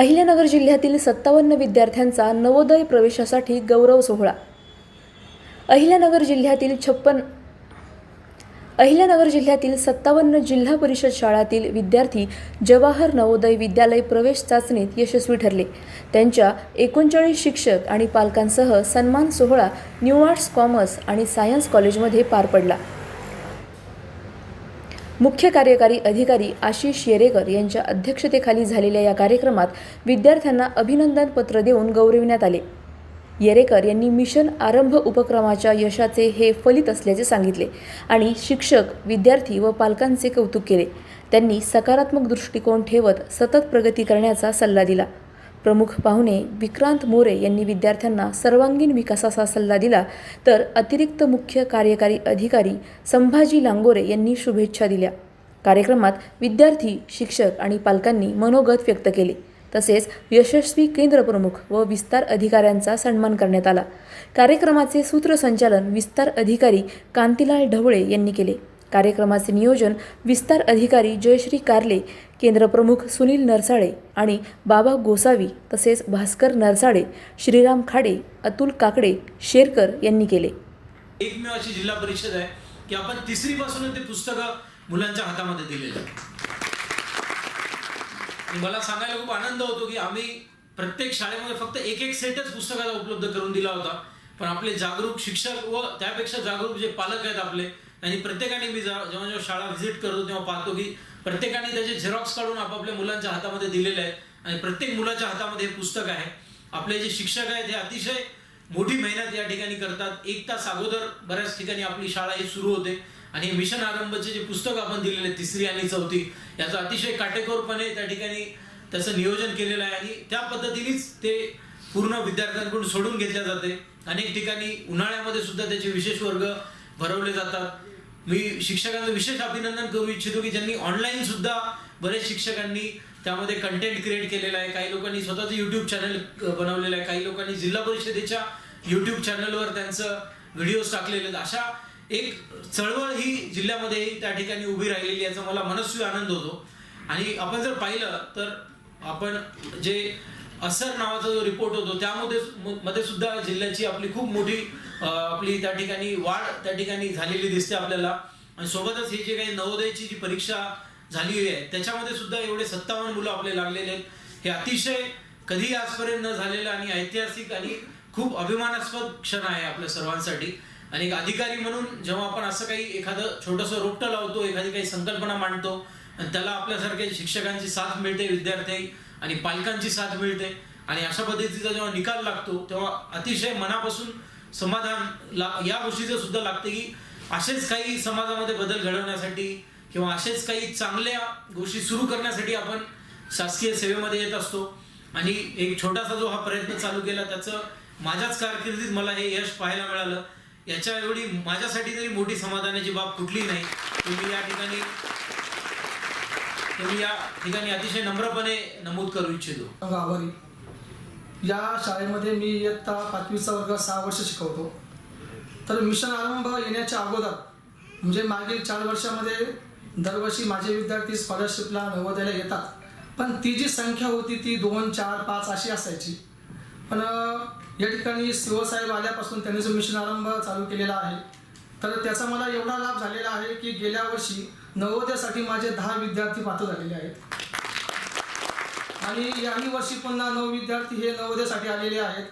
अहिल्यानगर जिल्ह्यातील सत्तावन्न विद्यार्थ्यांचा नवोदय प्रवेशासाठी गौरव सोहळा. अहिल्यानगर जिल्ह्यातील छप्पन अहिल्यानगर जिल्ह्यातील सत्तावन्न जिल्हा परिषद शाळातील विद्यार्थी जवाहर नवोदय विद्यालय प्रवेश चाचणीत यशस्वी ठरले. त्यांच्या एकोणचाळीस शिक्षक आणि पालकांसह सन्मान सोहळा न्यू आर्ट्स कॉमर्स आणि सायन्स कॉलेजमध्ये पार पडला. मुख्य कार्यकारी अधिकारी आशिष येरेकर यांच्या अध्यक्षतेखाली झालेल्या या कार्यक्रमात विद्यार्थ्यांना अभिनंदन पत्र देऊन गौरविण्यात आले. येरेकर यांनी मिशन आरंभ उपक्रमाच्या यशाचे हे फलित असल्याचे सांगितले आणि शिक्षक विद्यार्थी व पालकांचे कौतुक केले. त्यांनी सकारात्मक दृष्टिकोन ठेवत सतत प्रगती करण्याचा सल्ला दिला. प्रमुख पाहुणे विक्रांत मोरे यांनी विद्यार्थ्यांना सर्वांगीण विकासाचा सल्ला दिला. तर अतिरिक्त मुख्य कार्यकारी अधिकारी संभाजी लांगोरे यांनी शुभेच्छा दिल्या. कार्यक्रमात विद्यार्थी शिक्षक आणि पालकांनी मनोगत व्यक्त केले. तसेच यशस्वी केंद्रप्रमुख व विस्तार अधिकाऱ्यांचा सन्मान करण्यात आला. कार्यक्रमाचे सूत्रसंचालन विस्तार अधिकारी कांतीलाल ढवळे यांनी केले. कार्यक्रमाचे नियोजन विस्तार अधिकारी जयश्री कारले केंद्रप्रमुख सुनील नरसाळे आणि बाबा गोसावी तसेच भास्कर नरसाळे श्रीराम खाडे अतुल काकडे शेरकर यांनी केले. एकमेव अशी जिल्हा परिषद आहे की आपण तिसरी पासून ते पुस्तकं मुलांच्या हातामध्ये दिलेलं आहे मला सांगायला खूप आनंद होतो की आम्ही प्रत्येक शाळेमध्ये फक्त एक एक सेटच पुस्तकाचा उपलब्ध करून दिला होता. पण आपले जागरूक शिक्षक व त्यापेक्षा जागरूक जे पालक आहेत आपले आणि प्रत्येकाने मी जा- जेव्हा जेव्हा शाळा व्हिजिट करतो तेव्हा पाहतो की प्रत्येकाने त्याचे झेरॉक्स काढून आपापल्या मुलांच्या हातामध्ये दिलेले आहे. आणि प्रत्येक मुलाच्या हातामध्ये हे पुस्तक आहे. आपले जे शिक्षक आहेत हे अतिशय मोठी मेहनत या ठिकाणी करतात. एक तास अगोदर बऱ्याच ठिकाणी आपली शाळा ही सुरू होते. आणि मिशन आरंभचे जे पुस्तक आपण दिलेले आहे, तिसरी आणि चौथी याचं अतिशय काटेकोरपणे त्या ठिकाणी त्याचं नियोजन केलेलं आहे. आणि त्या पद्धतीनेच ते पूर्ण विद्यार्थ्यांकडून सोडून घेतल्या जाते. अनेक ठिकाणी उन्हाळ्यामध्ये सुद्धा त्याचे विशेष वर्ग भरवले जातात. मी शिक्षकांचं विशेष अभिनंदन करू इच्छितो की ज्यांनी ऑनलाईन सुद्धा बरेच शिक्षकांनी त्यामध्ये कंटेंट क्रिएट केलेला आहे. काही लोकांनी स्वतःचं युट्यूब चॅनल बनवलेलं आहे. काही लोकांनी जिल्हा परिषदेच्या युट्यूब चॅनलवर त्यांचं व्हिडिओज टाकलेले आहेत. अशा एक चळवळ ही जिल्ह्यामध्ये त्या ठिकाणी उभी राहिलेली याचा मला मनस्वी आनंद होतो. आणि आपण जर पाहिलं तर आपण जे असर नावाचा जो रिपोर्ट होतो त्यामध्ये मध्ये सुद्धा जिल्ह्याची आपली खूप मोठी आपली त्या ठिकाणी वाढ त्या ठिकाणी झालेली दिसते आपल्याला. आणि सोबतच ही जी काही नवोदयची जी परीक्षा झालेली आहे त्याच्यामध्ये सुद्धा एवढे सत्तावन्न मुलं आपले लागलेले आहेत. हे अतिशय कधी आजपर्यंत न झालेलं आणि ऐतिहासिक आणि खूप अभिमानास्पद क्षण आहे आपल्या सर्वांसाठी. आणि एक अधिकारी म्हणून जेव्हा आपण असं काही एखादं छोटंसं रोपटं लावतो एखादी काही संकल्पना मांडतो आणि त्याला आपल्यासारख्या शिक्षकांची साथ मिळते विद्यार्थी. आणि पालकांची साथ मिळते. आणि अशा पद्धतीचा जेव्हा निकाल लागतो तेव्हा अतिशय मनापासून समाधान ला या गोष्टीचं सुद्धा लागते की असेच काही समाजामध्ये बदल घडवण्यासाठी किंवा असेच काही चांगल्या गोष्टी सुरू करण्यासाठी आपण शासकीय सेवेमध्ये येत असतो. आणि एक छोटासा जो हा प्रयत्न चालू केला त्याचं माझ्याच कारकिर्दीत मला हे यश पाहायला मिळालं. याच्या एवढी माझ्यासाठी तरी मोठी समाधानाची बाब कुठली नाही. तुम्ही या ठिकाणी तुम्ही या ठिकाणी अतिशय नम्रपणे नमूद करू इच्छितो. आभारी या शाळेमध्ये मी इयत्ता पाचवीचा वर्ग सहा वर्ष शिकवतो. तर मिशन आरंभ येण्याच्या अगोदर म्हणजे मागील चार वर्षामध्ये दरवर्षी माझे विद्यार्थी स्कॉलरशिपला नवोदयाला येतात. पण ती जी संख्या होती ती दोन चार पाच अशी असायची. पण या ठिकाणी शिवसाहेब आल्यापासून त्यांनी जो मिशन आरंभ चालू केलेला आहे तर त्याचा मला एवढा लाभ झालेला आहे की गेल्या वर्षी नवोदयासाठी माझे दहा विद्यार्थी पात्र झालेले आहेत. आणि याही वर्षी पुन्हा नऊ विद्यार्थी हे नवोदयासाठी आलेले आहेत.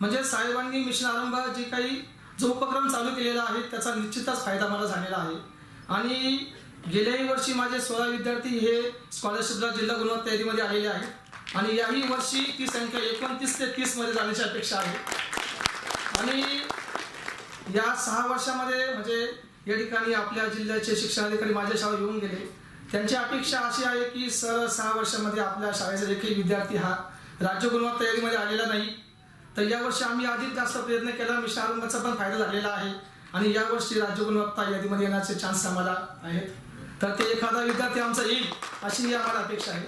म्हणजे साहेबांनी मिशन आरंभ जे काही जो उपक्रम चालू केलेला आहे त्याचा निश्चितच फायदा मला झालेला आहे. आणि गेल्याही वर्षी माझे सोळा विद्यार्थी हे स्कॉलरशिपला जिल्हा गुणवत्ता यादीमध्ये आलेले आहेत. आणि याही वर्षी ती संख्या एकोणतीस ते तीसमध्ये जाण्याची अपेक्षा आहे. आणि या सहा वर्षामध्ये म्हणजे या ठिकाणी आपल्या जिल्ह्याचे शिक्षणाधिकारी माझ्या शाळेत येऊन गेले. त्यांची अपेक्षा अशी आहे की सर सहा वर्षामध्ये आपल्या शाळेचा देखील विद्यार्थी हा राज्य गुणवत्ता यादीमध्ये आलेला नाही. तर यावर्षी आम्ही अधिक जास्त प्रयत्न केला. मिशन पण फायदा झालेला आहे. आणि यावर्षी राज्य गुणवत्ता यादीमध्ये येण्याचे चान्स आम्हाला आहेत. तर ते एखादा विद्यार्थी आमचा येईल अशी आम्हाला अपेक्षा आहे.